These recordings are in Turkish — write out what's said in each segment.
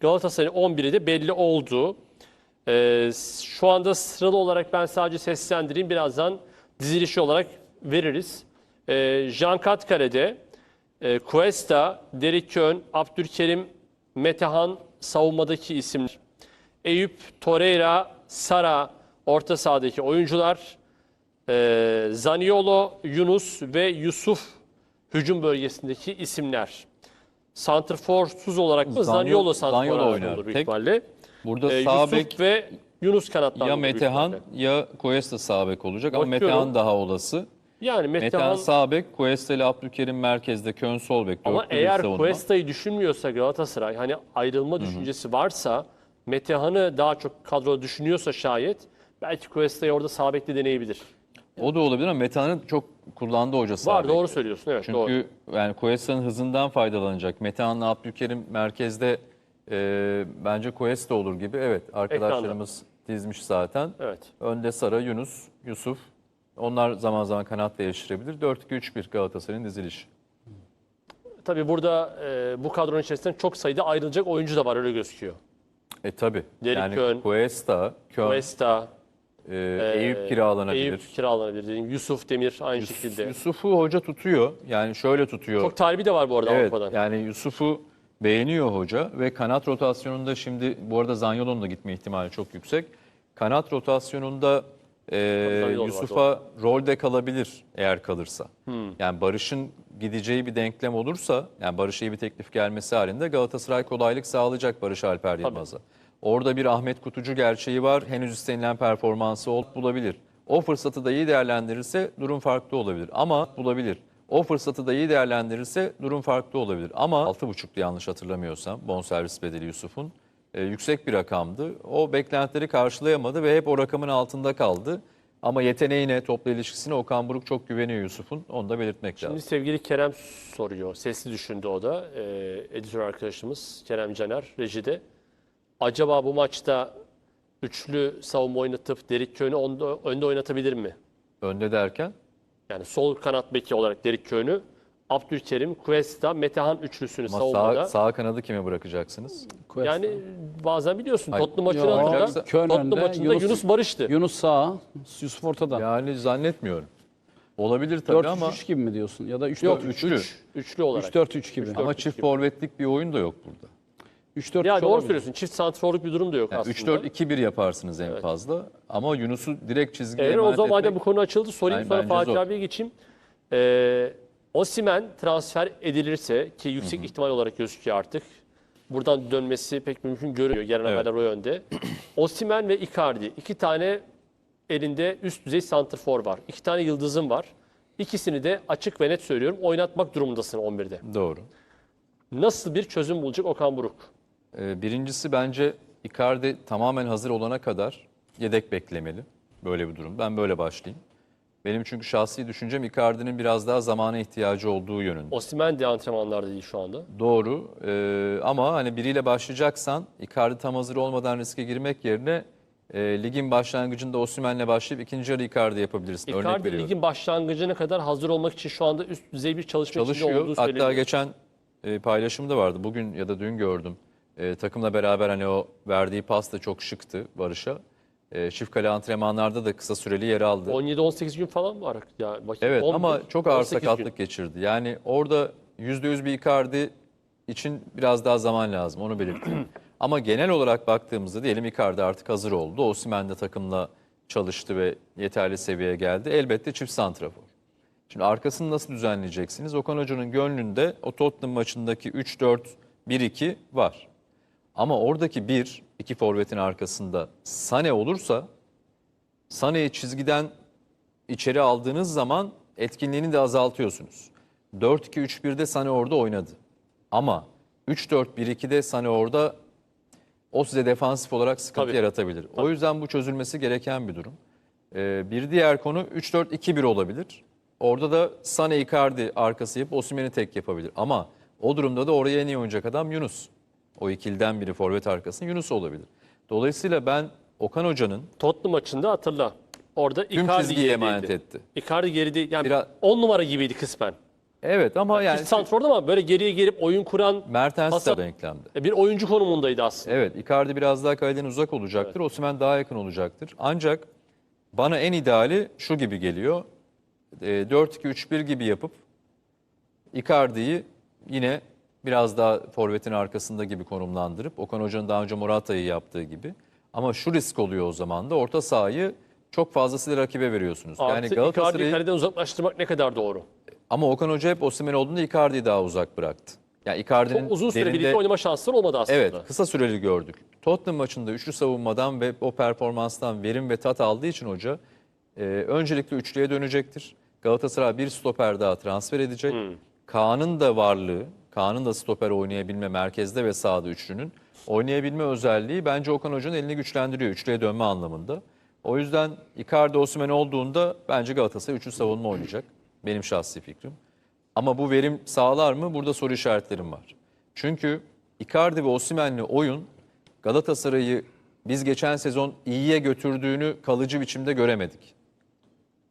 Galatasaray'ın 11'i de belli oldu. Ee, şu anda sıralı olarak ben sadece seslendireyim. Birazdan dizilişi olarak veririz. Ee, Jean Katkare'de e, Cuesta, Derik Kön, Abdülkerim, Metehan savunmadaki isimler. Eyüp, Torreira, Sara orta sahadaki oyuncular. Ee, Zaniolo, Yunus ve Yusuf hücum bölgesindeki isimler. Santrforsuz olarak mı? Zaniolo- santrfor oynar. olur büyük Tek- ihtimalle. Burada Ee, sağ Yusuf bek ve Yunus kanattan ya Metehan ya Cuesta sağ bek olacak ama Bakıyorum. Metehan daha olası. Yani Metehan Metehan sağ bek, Cuesta ile Abdülkerim merkezde, Kön sol bek. ama eğer. Cuesta'yı düşünmüyorsa Galatasaray hani ayrılma düşüncesi varsa Metehan'ı daha çok kadroda düşünüyorsa şayet belki Cuesta'yı orada sağ bekte deneyebilir. O da olabilir ama Metehan'ın çok kullandığı hoca sağ Var doğru söylüyorsun evet doğru. Çünkü yani Cuesta'nın hızından faydalanacak. Metehan'la Abdülkerim merkezde e, bence Cuesta olur gibi. Evet arkadaşlarımız dizmiş zaten. Evet. Önde Sara, Yunus, Yusuf. Onlar zaman zaman kanat değiştirebilir. 4-2-3-1 Galatasaray'ın dizilişi. Tabii burada e, bu kadronun içerisinde çok sayıda ayrılacak oyuncu da var öyle gözüküyor. E tabi. Derek Yani Kön, Cuesta, Kön, Cuesta, e, e, Eyüp kiralanabilir. Eyüp kiralanabilir. Dediğim Yusuf Demir aynı şekilde. Yusuf'u hoca tutuyor. Yani şöyle tutuyor. Çok talibi de var bu arada evet, Avrupa'dan. yani Yusuf'u beğeniyor hoca ve kanat rotasyonunda şimdi bu arada Zanyolo'nun da gitme ihtimali çok yüksek. Kanat rotasyonunda e, Zaniolo var, Yusuf'a rolde kalabilir eğer kalırsa. Hmm. Yani Barış'ın gideceği bir denklem olursa, yani Barış'a iyi bir teklif gelmesi halinde Galatasaray kolaylık sağlayacak Barış Alper Yılmaz'a. Orada bir Ahmet Kutucu gerçeği var. Henüz istenilen performansı olup bulabilir. O fırsatı da iyi değerlendirirse durum farklı olabilir. Ama bulabilir. O fırsatı da iyi değerlendirirse durum farklı olabilir. Ama 6.5'tu yanlış hatırlamıyorsam bonservis bedeli Yusuf'un. e, yüksek bir rakamdı. O beklentileri karşılayamadı ve hep o rakamın altında kaldı. Ama yeteneğine, topla ilişkisine Okan Buruk çok güveniyor Yusuf'un. Onu da belirtmek Şimdi lazım. sevgili Kerem soruyor. Sesli düşündü o da. Ee, editör arkadaşımız Kerem Caner rejide. Acaba bu maçta üçlü savunma oynatıp Derik Köy'ünü önde oynatabilir mi? Önde derken Yani sol kanat beki olarak Derik Köy'ünü Abdülkerim, Cuesta, Metehan üçlüsünü ama savunmada. sağ, sağ kanadı kime bırakacaksınız? Yani bazen biliyorsun Hayır. Tottenham maçını Yo, hatırla. Köln Tottenham önde, maçında Yunus, Yunus- Barış'tı. Yunus sağ, Yusuf ortada. Yani zannetmiyorum. Olabilir tabii 4-3-3 ama gibi mi diyorsun? Ya da 3-4-3. Yok üçlü. üç, üçlü olarak. 3-4-3 gibi. ama çift forvetlik bir oyun da yok burada. 3-4-3 Ya doğru söylüyorsun. Çift santrforluk bir durum da yok Yani aslında. 3-4-2-1 yaparsınız en fazla. Ama Yunus'u direkt çizgiye Eğer o emanet zaman madem etmek- bu konu açıldı sorayım Ben- sonra bence Fatih zor. abiye geçeyim. Ee, Osimen transfer edilirse ki yüksek ihtimal olarak gözüküyor artık. Buradan dönmesi pek mümkün görünüyor. Gelen Evet. haberler o yönde. Osimen ve Icardi iki tane elinde üst düzey santrfor var. İki tane yıldızım var. İkisini de açık ve net söylüyorum oynatmak durumundasın 11'de. Doğru. Nasıl bir çözüm bulacak Okan Buruk? Ee, birincisi bence Icardi tamamen hazır olana kadar yedek beklemeli. Böyle bir durum. Ben böyle başlayayım. Benim çünkü şahsi düşüncem Icardi'nin biraz daha zamana ihtiyacı olduğu yönünde. Osimen de antrenmanlarda değil şu anda. Doğru Ee, ama hani biriyle başlayacaksan Icardi tam hazır olmadan riske girmek yerine e, ligin başlangıcında Osimhen'le başlayıp ikinci yarı Icardi yapabilirsin. Örnek Icardi veriyorum. ligin başlangıcına kadar hazır olmak için şu anda üst düzey bir çalışma içinde Çalışıyor. olduğu Hatta söyleniyor. geçen e, paylaşımda vardı. Bugün ya da dün gördüm. E, takımla beraber hani o verdiği pas da çok şıktı Barış'a. E, çift kale antrenmanlarda da kısa süreli yer aldı. 17-18 gün falan var. Ya, bakayım. Evet 11, ama çok ağır 18 gün. sakatlık geçirdi. Yani orada %100 bir Icardi için biraz daha zaman lazım onu belirteyim. ama genel olarak baktığımızda diyelim Icardi artık hazır oldu. Osimhen de takımla çalıştı ve yeterli seviyeye geldi. Elbette çift santrafor. Şimdi arkasını nasıl düzenleyeceksiniz? Okan Hoca'nın gönlünde o Tottenham maçındaki 3-4-1-2 var. Ama oradaki bir, iki forvetin arkasında Sane olursa Sane'yi çizgiden içeri aldığınız zaman etkinliğini de azaltıyorsunuz. 4-2-3-1'de Sane orada oynadı. Ama 3-4-1-2'de Sane orada o size defansif olarak sıkıntı Tabii. yaratabilir. O yüzden bu çözülmesi gereken bir durum. Ee, bir diğer konu 3-4-2-1 olabilir. Orada da Sane Icardi arkası yapıp Osimhen'i tek yapabilir. Ama o durumda da oraya en iyi oynayacak adam Yunus. O ikilden biri forvet arkasında Yunus olabilir. Dolayısıyla ben Okan Hoca'nın Tottenham maçında hatırla. Orada Tüm Icardi çizgiyi gerideydi. emanet etti. Icardi geride yani Biraz- 10 numara gibiydi kısmen. Evet ama Yani yani santrorda ama böyle geriye gelip oyun kuran Mertens Pasa- de denklemde. e, bir oyuncu konumundaydı aslında. Evet Icardi biraz daha kaleden uzak olacaktır. Osimhen daha yakın olacaktır. Ancak bana en ideali şu gibi geliyor. E, 4-2-3-1 gibi yapıp Icardi'yi yine biraz daha forvetin arkasında gibi konumlandırıp Okan Hoca'nın daha önce Morata'yı yaptığı gibi. Ama şu risk oluyor o zaman da orta sahayı çok fazlasıyla rakibe veriyorsunuz. Artı yani Icardi'yi Galatasaray'ı kaleden uzaklaştırmak ne kadar doğru? ama Okan Hoca hep Osimhen olduğunda Icardi'yi daha uzak bıraktı. Yani Icardi'nin Çok uzun süre derinde- birlikte oynama şansları olmadı aslında. Evet, kısa süreli gördük. Tottenham maçında üçlü savunmadan ve o performanstan verim ve tat aldığı için hoca e, öncelikle üçlüye dönecektir. Galatasaray bir stoper daha transfer edecek. Kaan'ın da varlığı, Kaan'ın da stoper oynayabilme merkezde ve sağda üçlünün oynayabilme özelliği bence Okan Hoca'nın elini güçlendiriyor üçlüye dönme anlamında. O yüzden Icardi Osimhen olduğunda bence Galatasaray üçlü savunma oynayacak. Benim şahsi fikrim. Ama bu verim sağlar mı? Burada soru işaretlerim var. Çünkü Icardi ve Osimhen'le oyun Galatasaray'ı biz geçen sezon iyiye götürdüğünü kalıcı biçimde göremedik.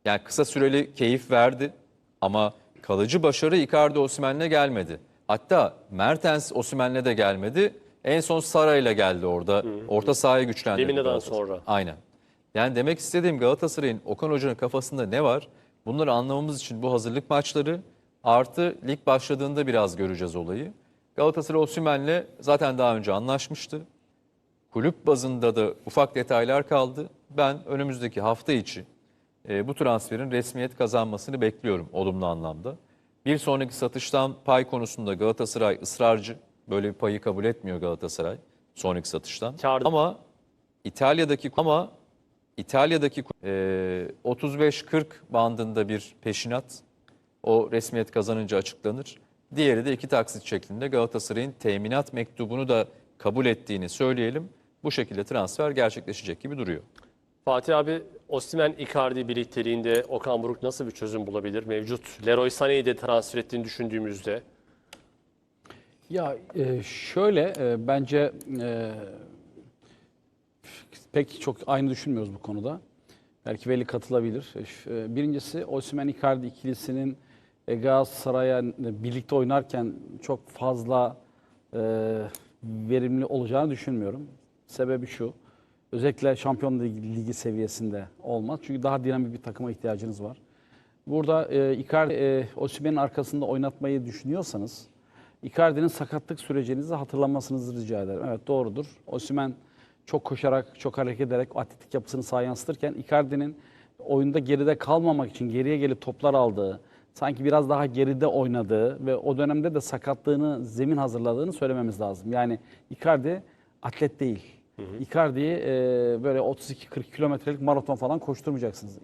Yani kısa süreli keyif verdi ama kalıcı başarı Icardi Osimhen'le gelmedi. Hatta Mertens Osimhen'le de gelmedi. En son Saray'la geldi orada. Orta sahayı güçlendirdi. Lemina'dan sonra. Aynen. Yani demek istediğim Galatasaray'ın Okan Hoca'nın kafasında ne var? Bunları anlamamız için bu hazırlık maçları artı lig başladığında biraz göreceğiz olayı. Galatasaray Osimhen'le zaten daha önce anlaşmıştı. Kulüp bazında da ufak detaylar kaldı. Ben önümüzdeki hafta içi e, bu transferin resmiyet kazanmasını bekliyorum olumlu anlamda. Bir sonraki satıştan pay konusunda Galatasaray ısrarcı. Böyle bir payı kabul etmiyor Galatasaray sonraki satıştan. Kârda. Ama İtalya'daki ama İtalya'daki e, 35-40 bandında bir peşinat o resmiyet kazanınca açıklanır. Diğeri de iki taksit şeklinde Galatasaray'ın teminat mektubunu da kabul ettiğini söyleyelim. Bu şekilde transfer gerçekleşecek gibi duruyor. Fatih abi Osimhen Icardi birlikteliğinde Okan Buruk nasıl bir çözüm bulabilir? Mevcut Leroy Sané'yi de transfer ettiğini düşündüğümüzde. Ya e, şöyle e, bence e, pek çok aynı düşünmüyoruz bu konuda. Belki Veli katılabilir. E, e, Birincisi Osimhen Icardi ikilisinin e, Galatasaray'a birlikte oynarken çok fazla e, verimli olacağını düşünmüyorum. Sebebi şu. Özellikle Şampiyon Ligi, seviyesinde olmaz. Çünkü daha dinamik bir takıma ihtiyacınız var. Burada e, Icardi, e, Osimhen'in arkasında oynatmayı düşünüyorsanız Icardi'nin sakatlık sürecinizi hatırlamasınızı rica ederim. Evet doğrudur. Osimhen çok koşarak, çok hareket ederek atletik yapısını sahaya yansıtırken Icardi'nin oyunda geride kalmamak için geriye gelip toplar aldığı, sanki biraz daha geride oynadığı ve o dönemde de sakatlığını zemin hazırladığını söylememiz lazım. Yani Icardi atlet değil. Icardi'yi e, böyle 32-40 kilometrelik maraton falan koşturmayacaksınız.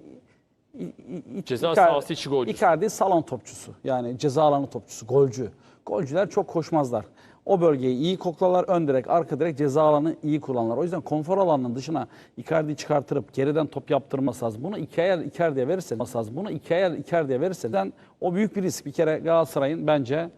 İ- İ- İ- Ceza Icardi- sahası içi golcüsü. Icardi salon topçusu. Yani ceza alanı topçusu, golcü. Golcüler çok koşmazlar. O bölgeyi iyi koklarlar, ön direk, arka direk ceza alanı iyi kullanırlar. O yüzden konfor alanının dışına Icardi'yi çıkartırıp geriden top yaptırması lazım. Bunu iki ayar Icardi'ye verirseniz, bunu iki ayar Icardi'ye verirseniz o büyük bir risk. Bir kere Galatasaray'ın bence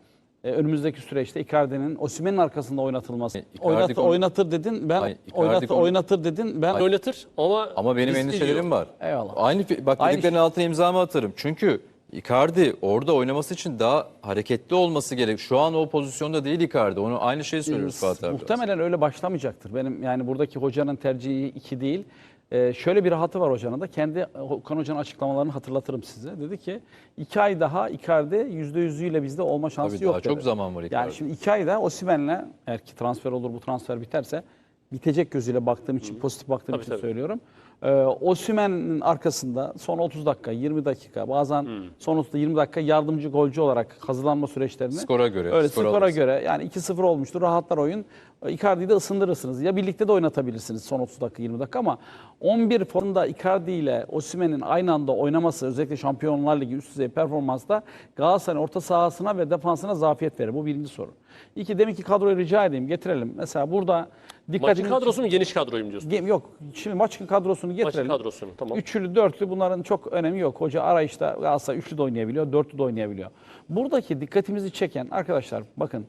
e, önümüzdeki süreçte Icardi'nin Osimhen'in arkasında oynatılması. Icardi Oynatır, konu- oynatır dedin, ben Hayır, Icardi oynatır, konu- oynatır dedin, ben Oynatır ama Ama benim riskli endişelerim diyor. var. Eyvallah. Aynı fi- bak Aynı dediklerinin şey. altına imzamı atarım. Çünkü Icardi orada oynaması için daha hareketli olması gerek. Şu an o pozisyonda değil Icardi. Onu aynı şeyi söylüyoruz Fatih abi. Muhtemelen öyle başlamayacaktır. Benim yani buradaki hocanın tercihi iki değil. Ee, şöyle bir rahatı var hocanın da. Kendi Okan Hoca'nın açıklamalarını hatırlatırım size. Dedi ki iki ay daha Icardi yüzde yüzüyle bizde olma şansı Tabii yok daha dedi. çok zaman var Yani Icardi. şimdi iki ayda Osimhen'le eğer ki transfer olur bu transfer biterse bitecek gözüyle baktığım için, pozitif baktığım Tabii, için tabii. söylüyorum. Ee, Osimhen'in arkasında son 30 dakika, 20 dakika, bazen son 30 20 dakika yardımcı golcü olarak hazırlanma süreçlerini Skora göre, Öyle skor skora alırsın. göre yani 2-0 olmuştur. Rahatlar oyun. Icardi'yi de ısındırırsınız. Ya birlikte de oynatabilirsiniz son 30 dakika 20 dakika ama 11 formda Icardi ile Osimhen'in aynı anda oynaması özellikle Şampiyonlar Ligi üst düzey performansta Galatasaray'ın orta sahasına ve defansına zafiyet verir. Bu birinci soru. İki demek ki kadroyu rica edeyim getirelim. Mesela burada Maçın dikkatinizi... kadrosu mu geniş kadroyu mu diyorsun? Yok. Şimdi maçın kadrosunu Maçın getirelim. kadrosunu tamam. Üçlü, dörtlü bunların çok önemi yok. Hoca arayışta Galatasaray üçlü de oynayabiliyor, dörtlü de oynayabiliyor. Buradaki dikkatimizi çeken arkadaşlar bakın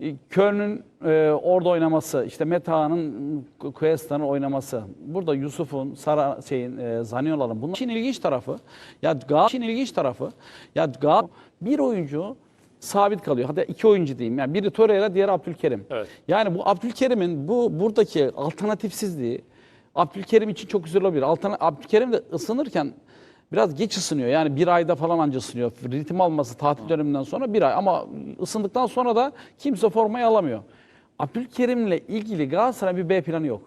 E, Köln'ün e, orada oynaması, işte Meta'nın, Cuesta'nın oynaması, burada Yusuf'un, Sara şeyin, e, Zaniola'nın bunlar işin ilginç tarafı. Ya Galatasaray'ın ilginç tarafı. Ya Gal bir oyuncu sabit kalıyor. Hatta iki oyuncu diyeyim. Yani biri Torreira, diğeri Abdülkerim. Evet. Yani bu Abdülkerim'in bu buradaki alternatifsizliği Abdülkerim için çok güzel olabilir. Altern Abdülkerim de ısınırken biraz geç ısınıyor. Yani bir ayda falan anca ısınıyor. Ritim alması tatil döneminden sonra bir ay. Ama ısındıktan sonra da kimse formayı alamıyor. Abdülkerim'le ilgili Galatasaray'ın bir B planı yok.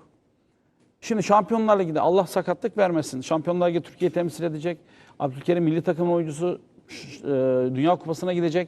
Şimdi Şampiyonlar Ligi'nde Allah sakatlık vermesin. Şampiyonlar Ligi Türkiye'yi temsil edecek. Abdülkerim milli takım oyuncusu e, Dünya Kupası'na gidecek.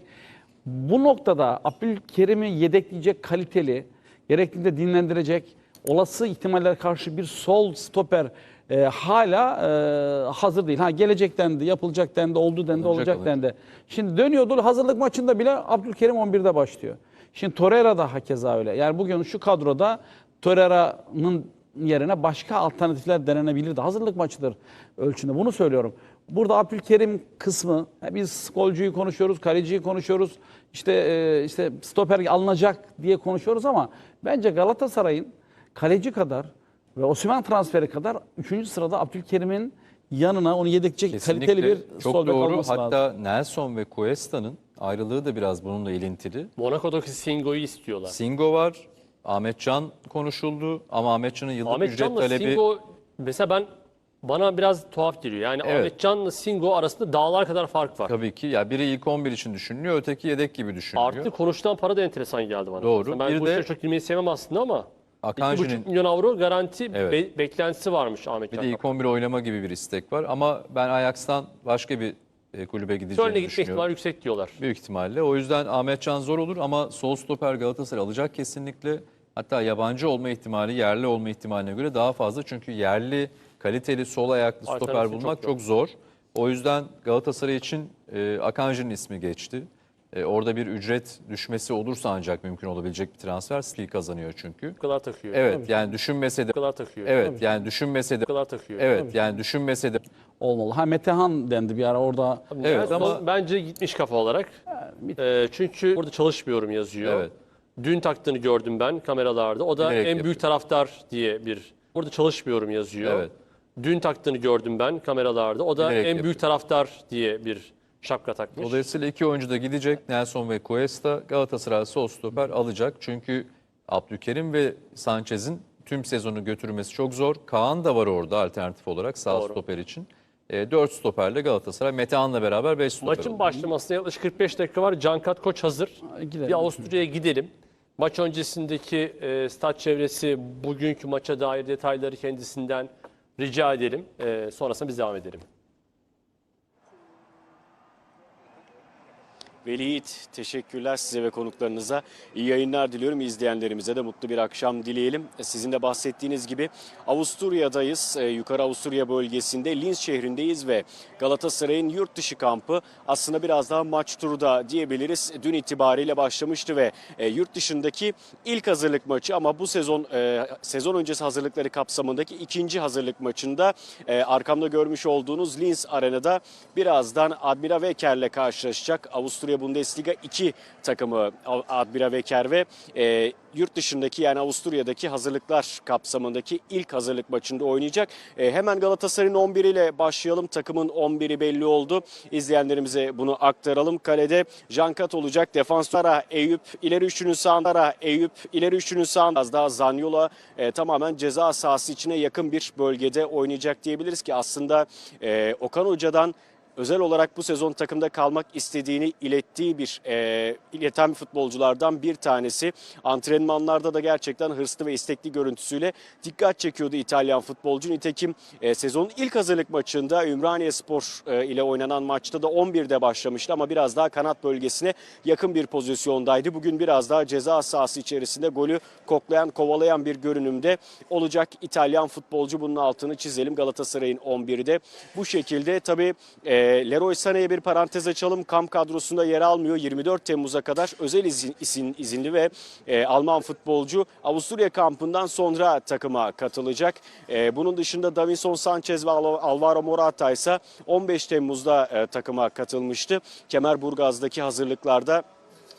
Bu noktada Abdülkerim'i yedekleyecek kaliteli, gerektiğinde dinlendirecek, olası ihtimallere karşı bir sol stoper e, hala e, hazır değil. Ha gelecek dendi, yapılacak dendi, oldu dendi, Olacak, olacak, olacak. dendi. Şimdi dönüyordu hazırlık maçında bile Abdülkerim 11'de başlıyor. Şimdi Torreira da hakeza öyle. Yani bugün şu kadroda Torreira'nın yerine başka alternatifler denenebilirdi. Hazırlık maçıdır ölçünde. Bunu söylüyorum. Burada Abdülkerim kısmı biz golcüyü konuşuyoruz, kaleciyi konuşuyoruz. İşte e, işte stoper alınacak diye konuşuyoruz ama bence Galatasaray'ın kaleci kadar ve Osimhen transferi kadar 3. sırada Abdülkerim'in yanına onu yedekleyecek kaliteli bir çok sol bek doğru. olması lazım. Hatta Nelson ve Cuesta'nın ayrılığı da biraz bununla ilintili. Monaco'daki Singo'yu istiyorlar. Singo var. Ahmetcan konuşuldu ama Ahmetcan'ın yıllık ücret Ahmetcan'la talebi Singo mesela ben bana biraz tuhaf geliyor. Yani Evet. Ahmetcan'la Singo arasında dağlar kadar fark var. tabii ki ya biri ilk 11 için düşünülüyor, öteki yedek gibi düşünülüyor. Artı konuşulan para da enteresan geldi bana. Doğru. Mesela Ben Bir bu de- çok girmeyi sevmem aslında ama Akanji'nin 2,5 milyon avro garanti Evet. be- beklentisi varmış bir Ahmetcan. de ilk 11 oynama gibi bir istek var ama ben Ajax'tan başka bir e, kulübe gideceğini Köln'e gitme ihtimali yüksek diyorlar. Büyük ihtimalle. O yüzden Ahmetcan zor olur ama sol stoper Galatasaray alacak kesinlikle. Hatta yabancı olma ihtimali yerli olma ihtimaline göre daha fazla. Çünkü yerli kaliteli sol ayaklı stoper bulmak çok çok, zor. O yüzden Galatasaray için e, Akanji'nin ismi geçti. E, orada bir ücret düşmesi olursa ancak mümkün olabilecek bir transfer. Stil kazanıyor çünkü. Bu kadar takıyor. Evet yani düşünmese de Bu kadar takıyor. Evet yani düşünmese de Bu kadar takıyor. Evet yani düşünmese de olmalı. Ha Metehan dendi bir ara orada. Evet ama- bence gitmiş kafa olarak. Ee, çünkü burada çalışmıyorum yazıyor. Evet. Dün taktığını gördüm ben kameralarda. O da Bilerek en büyük taraftar diye bir. Burada çalışmıyorum yazıyor. Evet. Dün taktığını gördüm ben kameralarda. O da Bilerek en yapıyor. büyük taraftar diye bir şapka takmış. Dolayısıyla iki oyuncu da gidecek. Nelson ve Cuesta Galatasaray sol stoper alacak. Çünkü Abdülkerim ve Sanchez'in tüm sezonu götürmesi çok zor. Kaan da var orada alternatif olarak sağ Doğru. stoper için. E, 4 stoperle Galatasaray. Metehan'la beraber 5 stoper Maçın olacak. başlamasına yaklaşık 45 dakika var. Cankat Koç hazır. gidelim. Bir Avusturya'ya gidelim. Maç öncesindeki e, stat çevresi, bugünkü maça dair detayları kendisinden rica edelim. E, sonrasında biz devam edelim. Veli Yiğit, teşekkürler size ve konuklarınıza. İyi yayınlar diliyorum. İzleyenlerimize de mutlu bir akşam dileyelim. Sizin de bahsettiğiniz gibi Avusturya'dayız. Ee, Yukarı Avusturya bölgesinde Linz şehrindeyiz ve Galatasaray'ın yurt dışı kampı aslında biraz daha maç turu da diyebiliriz. Dün itibariyle başlamıştı ve e, yurt dışındaki ilk hazırlık maçı ama bu sezon e, sezon öncesi hazırlıkları kapsamındaki ikinci hazırlık maçında e, arkamda görmüş olduğunuz Linz Arena'da birazdan Admira Weker'le karşılaşacak. Avusturya Bundesliga 2 takımı Admira Weker ve e, yurt dışındaki yani Avusturya'daki hazırlıklar kapsamındaki ilk hazırlık maçında oynayacak. E, hemen Galatasaray'ın 11 ile başlayalım. Takımın 11'i belli oldu. İzleyenlerimize bunu aktaralım. Kalede Jankat olacak. Defanslara Eyüp, ileri üçünün sağında Eyüp, ileri üçünün sağında az daha Zanyola e, tamamen ceza sahası içine yakın bir bölgede oynayacak diyebiliriz ki aslında e, Okan Hoca'dan özel olarak bu sezon takımda kalmak istediğini ilettiği bir e, ileten futbolculardan bir tanesi. Antrenmanlarda da gerçekten hırslı ve istekli görüntüsüyle dikkat çekiyordu İtalyan futbolcu. Nitekim e, sezonun ilk hazırlık maçında Ümraniye Spor e, ile oynanan maçta da 11'de başlamıştı ama biraz daha kanat bölgesine yakın bir pozisyondaydı. Bugün biraz daha ceza sahası içerisinde golü koklayan, kovalayan bir görünümde olacak İtalyan futbolcu. Bunun altını çizelim Galatasaray'ın 11'de. Bu şekilde tabii e, Leroy Sané'ye bir parantez açalım. Kamp kadrosunda yer almıyor. 24 Temmuz'a kadar özel izin, izin- izinli ve e, Alman futbolcu Avusturya kampından sonra takıma katılacak. E, bunun dışında Davinson Sanchez ve Al- Alvaro Morata ise 15 Temmuz'da e, takıma katılmıştı. Kemerburgaz'daki hazırlıklarda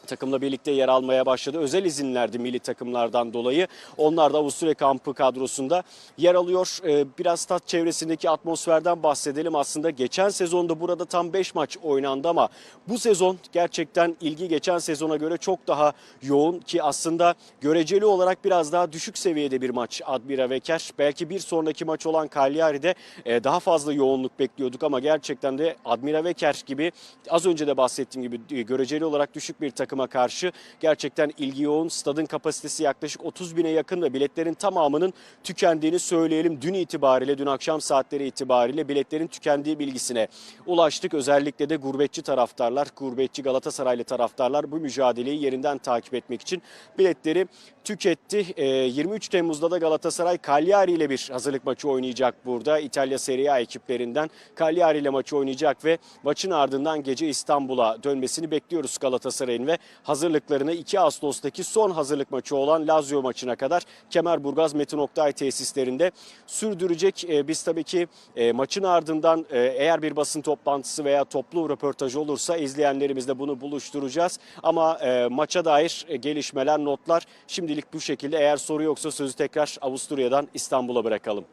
takımla birlikte yer almaya başladı. Özel izinlerdi milli takımlardan dolayı. Onlar da Avusturya kampı kadrosunda yer alıyor. Ee, Biraz stat çevresindeki atmosferden bahsedelim. Aslında geçen sezonda burada tam 5 maç oynandı ama bu sezon gerçekten ilgi geçen sezona göre çok daha yoğun ki aslında göreceli olarak biraz daha düşük seviyede bir maç Admira Veker. Belki bir sonraki maç olan Cagliari'de e, daha fazla yoğunluk bekliyorduk ama gerçekten de Admira Veker gibi az önce de bahsettiğim gibi e, göreceli olarak düşük bir takıma karşı gerçekten ilgi yoğun. Stadın kapasitesi yaklaşık 30 bine yakın ve biletlerin tamamının tükendiğini söyleyelim. Dün itibariyle, dün akşam saatleri itibariyle biletlerin tükendiği bilgisine ulaştık. Özellikle de gurbetçi taraftarlar, gurbetçi Galatasaraylı taraftarlar bu mücadeleyi yerinden takip etmek için biletleri tüketti. E, 23 Temmuz'da da Galatasaray Cagliari ile bir hazırlık maçı oynayacak burada. İtalya Serie A ekiplerinden Cagliari ile maçı oynayacak ve maçın ardından gece İstanbul'a dönmesini bekliyoruz Galatasaray'ın ve hazırlıklarını 2 Ağustos'taki son hazırlık maçı olan Lazio maçına kadar Kemerburgaz Metin Oktay tesislerinde sürdürecek. E, biz tabii ki e, maçın ardından e, eğer bir basın toplantısı veya toplu röportaj olursa izleyenlerimizle bunu buluşturacağız. Ama e, maça dair gelişmeler, notlar şimdilik bu şekilde. Eğer soru yoksa sözü tekrar Avusturya'dan İstanbul'a bırakalım.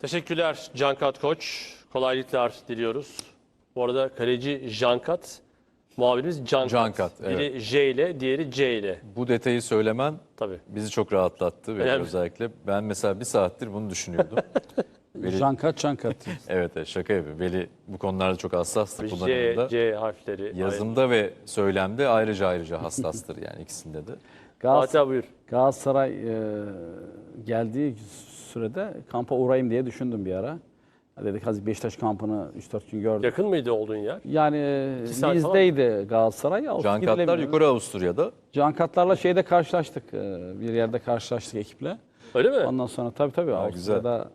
Teşekkürler Cankat Koç. Kolaylıklar diliyoruz. Bu arada kaleci Jankat, muhabirimiz Cankat. Cankat, Biri J ile, diğeri C ile. Bu detayı söylemen Tabii. bizi çok rahatlattı ve Önemli. özellikle ben mesela bir saattir bunu düşünüyordum. Veli, Cankat cankat. evet, evet şaka yapıyorum. Veli bu konularda çok hassastır C, kullanımında. C harfleri. Yazımda ve söylemde ayrıca ayrıca hassastır yani ikisinde de. Galatasaray, buyur. Galatasaray e, geldiği sürede kampa uğrayayım diye düşündüm bir ara. Dedik hadi Beşiktaş kampını 3-4 gün gördük. Yakın mıydı olduğun yer? Yani saat Lizdeydi Galatasaray. O Cankatlar gidilemiyor. yukarı Avusturya'da. Cankatlarla şeyde karşılaştık. e, Bir yerde karşılaştık ekiple. Öyle mi? Ondan sonra tabii tabii Ha, Avusturya'da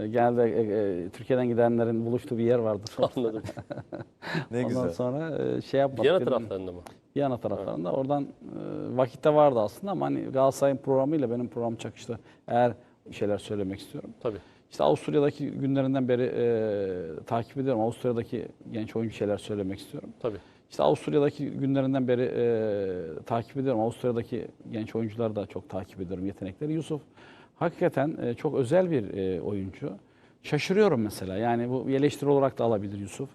e, geldi e, e, Türkiye'den gidenlerin buluştuğu bir yer vardır. Anladım. Ne Ondan güzel. sonra e, şey yapmadık. Viyana taraflarında mı? Viyana taraflarında. Oradan e, vakitte vardı aslında ama hani Galatasaray'ın programıyla benim programım çakıştı. Eğer şeyler söylemek istiyorum. Tabii. İşte Avusturya'daki günlerinden beri e, takip ediyorum. Avusturya'daki genç oyuncu şeyler söylemek istiyorum. Tabii. İşte Avusturya'daki günlerinden beri e, takip ediyorum. Avusturya'daki genç oyuncuları da çok takip ediyorum yetenekleri. Yusuf hakikaten e, çok özel bir e, oyuncu. Şaşırıyorum mesela. Yani bu eleştiri olarak da alabilir Yusuf.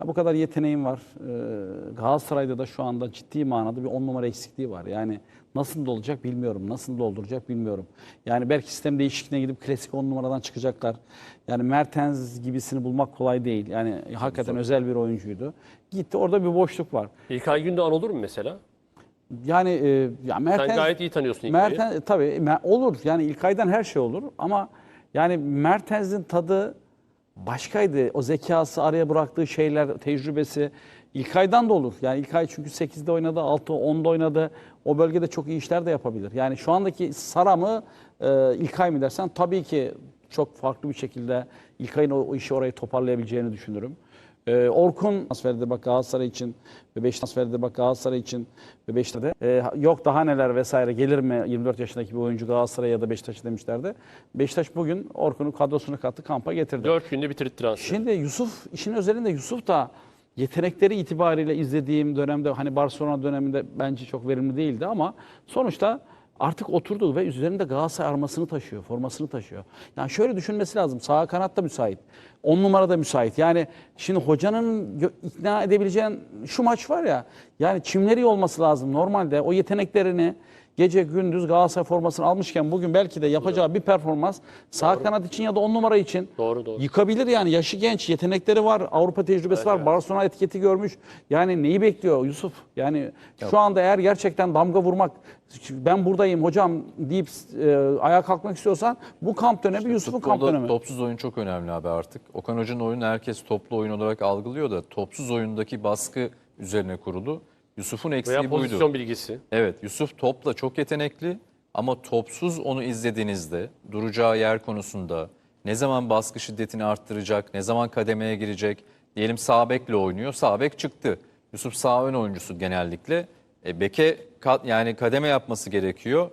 Ya bu kadar yeteneğim var. E, Galatasaray'da da şu anda ciddi manada bir on numara eksikliği var. Yani nasıl olacak bilmiyorum. Nasıl dolduracak bilmiyorum. Yani belki sistem değişikliğine gidip klasik on numaradan çıkacaklar. Yani Mertens gibisini bulmak kolay değil. Yani hakikaten özel bir oyuncuydu. Gitti orada bir boşluk var. İlkay Gündoğan olur mu mesela? Yani e, ya Mertens Sen gayet iyi tanıyorsun İlkay'ı. Mertens tabii Me- olur. Yani İlkay'dan her şey olur ama yani Mertens'in tadı başkaydı. O zekası, araya bıraktığı şeyler, tecrübesi İlkay'dan da olur. Yani İlkay çünkü 8'de oynadı, 6 10'da oynadı. O bölgede çok iyi işler de yapabilir. Yani şu andaki Sara mı, e, İlkay mı dersen tabii ki çok farklı bir şekilde İlkay'ın o, o işi orayı toparlayabileceğini düşünürüm. Ee, Orkun transferidir bak Galatasaray için ve Beşiktaş transferidir bak Galatasaray için ve Beşiktaş'ta. Ee, yok daha neler vesaire gelir mi 24 yaşındaki bir oyuncu Galatasaray ya da Beşiktaş'a demişlerdi. Beşiktaş bugün Orkun'u kadrosuna kattı kampa getirdi. 4 günde bitirdi transferi. Şimdi Yusuf işin özelinde Yusuf da yetenekleri itibariyle izlediğim dönemde hani Barcelona döneminde bence çok verimli değildi ama sonuçta artık oturdu ve üzerinde Galatasaray armasını taşıyor, formasını taşıyor. Yani şöyle düşünmesi lazım. Sağ kanat da müsait. 10 numara da müsait. Yani şimdi hocanın ikna edebileceğin şu maç var ya. Yani çimleri olması lazım. Normalde o yeteneklerini gece gündüz Galatasaray formasını almışken bugün belki de yapacağı bir performans sağ kanat için ya da 10 numara için Doğru, doğru. Yıkabilir yani yaşı genç, yetenekleri var, Avrupa tecrübesi var, Barcelona etiketi görmüş. Yani neyi bekliyor Yusuf? Yani şu anda eğer gerçekten damga vurmak, ben buradayım hocam deyip e, ayağa kalkmak istiyorsan bu kamp dönemi Yusuf'un kamp Futbolda dönemi. topsuz oyun çok önemli abi artık. Okan Hoca'nın oyunu herkes toplu oyun olarak algılıyor da topsuz oyundaki baskı üzerine kurulu. Yusuf'un eksiği Veya buydu. pozisyon bilgisi. Evet Yusuf topla çok yetenekli ama topsuz onu izlediğinizde duracağı yer konusunda ne zaman baskı şiddetini arttıracak, ne zaman kademeye girecek. Diyelim sağ bekle oynuyor, sağ bek çıktı. Yusuf sağ ön oyuncusu genellikle. E, beke kat, yani kademe yapması gerekiyor.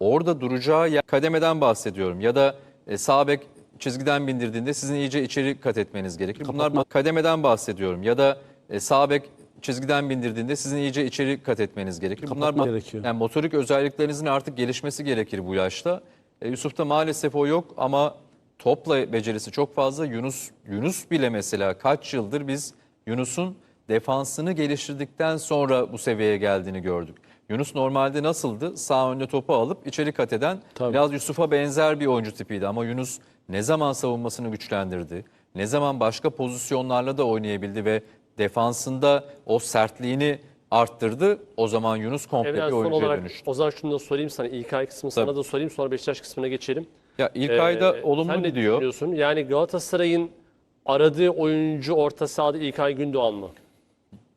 Orada duracağı yer, kademeden bahsediyorum ya da e, sağ bek çizgiden bindirdiğinde sizin iyice içeri kat etmeniz gerekir. Bunlar kademeden bahsediyorum ya da e, sağ bek çizgiden bindirdiğinde sizin iyice içeri kat etmeniz gerekir. Ma- gerekiyor. Yani motorik özelliklerinizin artık gelişmesi gerekir bu yaşta. E, Yusuf'ta maalesef o yok ama topla becerisi çok fazla. Yunus Yunus bile mesela kaç yıldır biz Yunus'un defansını geliştirdikten sonra bu seviyeye geldiğini gördük. Yunus normalde nasıldı? Sağ önde topu alıp içeri kat eden Tabii. biraz Yusuf'a benzer bir oyuncu tipiydi ama Yunus ne zaman savunmasını güçlendirdi, ne zaman başka pozisyonlarla da oynayabildi ve defansında o sertliğini arttırdı. O zaman Yunus komple Evren bir oyuncuya olarak dönüştü. o zaman şunu da sorayım sana. İlkay kısmı sana Tabii. da sorayım sonra Beşiktaş kısmına geçelim. Ya ilk Ee, ayda olumlu sen ne gidiyor. düşünüyorsun? Yani Galatasaray'ın aradığı oyuncu orta sahada İlkay Gündoğan mı?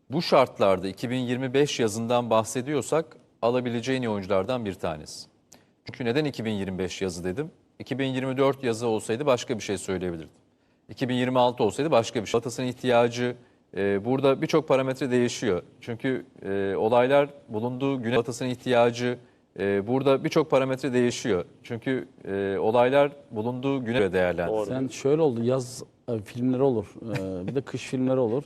Bu şartlarda 2025 yazından bahsediyorsak alabileceğin oyunculardan bir tanesi. Çünkü neden 2025 yazı dedim? 2024 yazı olsaydı başka bir şey söyleyebilirdim. 2026 olsaydı başka bir şey. Galatasaray'ın ihtiyacı e, burada birçok parametre değişiyor. Çünkü e, olaylar bulunduğu güne Galatasaray'ın ihtiyacı e, burada birçok parametre değişiyor. Çünkü e, olaylar bulunduğu güne göre değerlendiriyor. Sen şöyle oldu yaz e, filmleri olur. E, bir de kış filmleri olur.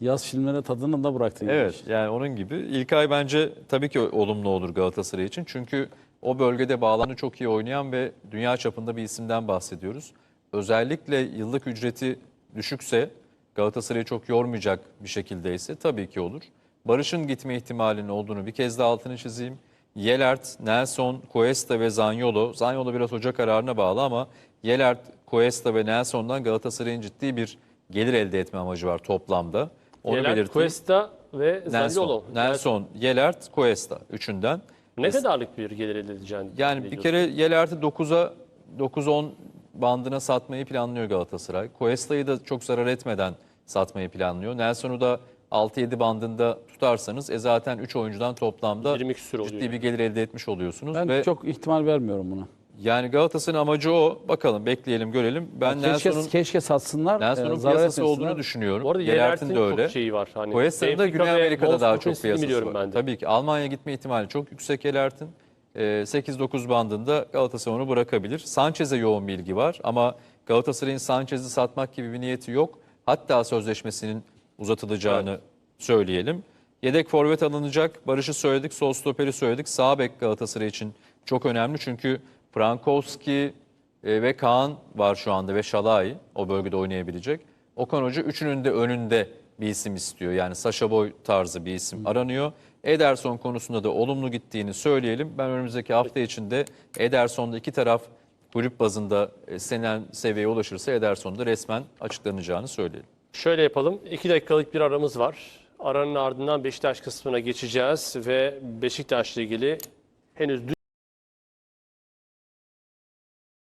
Yaz filmlerine tadını da bıraktın. Evet yani onun gibi. İlkay bence tabii ki olumlu olur Galatasaray için. Çünkü o bölgede bağlanı çok iyi oynayan ve dünya çapında bir isimden bahsediyoruz. Özellikle yıllık ücreti düşükse Galatasaray'ı çok yormayacak bir şekildeyse tabii ki olur. Barış'ın gitme ihtimalinin olduğunu bir kez daha altını çizeyim. Yelert, Nelson, Cuesta ve Zaniolo. Zaniolo biraz hoca kararına bağlı ama Yelert, Cuesta ve Nelson'dan Galatasaray'ın ciddi bir gelir elde etme amacı var toplamda. Onu Yeler, belirteyim. Cuesta ve Zaniolo. Nelson, Nelson, Yelert, Cuesta üçünden. Ne kadarlık bir gelir elde edeceğini Yani bir kere Yelert'i 9'a 9-10 bandına satmayı planlıyor Galatasaray. Cuesta'yı da çok zarar etmeden satmayı planlıyor. Nelson'u da 6-7 bandında tutarsanız e zaten 3 oyuncudan toplamda 20 küsür oluyor. ciddi bir gelir elde etmiş oluyorsunuz. Ben ve çok ihtimal vermiyorum buna. yani Galatasaray'ın amacı o. Bakalım bekleyelim görelim. Ben keşke, Nelson'un keşke satsınlar. Nelson'un e, piyasası olduğunu düşünüyorum. Bu arada Yelert'in Yelert'in de öyle. çok şeyi var. Hani Cuesta'nın da Güney Amerika'da daha çok piyasası var. ben de. Tabii ki Almanya gitme ihtimali çok yüksek Yelert'in. Ee, 8-9 bandında Galatasaray onu bırakabilir. Sanchez'e yoğun bilgi var ama Galatasaray'ın Sanchez'i satmak gibi bir niyeti yok. Hatta sözleşmesinin uzatılacağını söyleyelim. Yedek forvet alınacak. Barış'ı söyledik, sol stoperi söyledik. Sağ bek Galatasaray için çok önemli çünkü Frankowski e, ve Kaan var şu anda ve Şalay o bölgede oynayabilecek. Okan Hoca üçünün de önünde bir isim istiyor. Yani Saşa Boy tarzı bir isim aranıyor. Ederson konusunda da olumlu gittiğini söyleyelim. Ben önümüzdeki hafta içinde Ederson'da iki taraf kulüp bazında e, senen seviyeye ulaşırsa Ederson'da resmen açıklanacağını söyleyelim. Şöyle yapalım. 2 dakikalık bir aramız var. Aranın ardından Beşiktaş kısmına geçeceğiz ve Beşiktaş'la ilgili henüz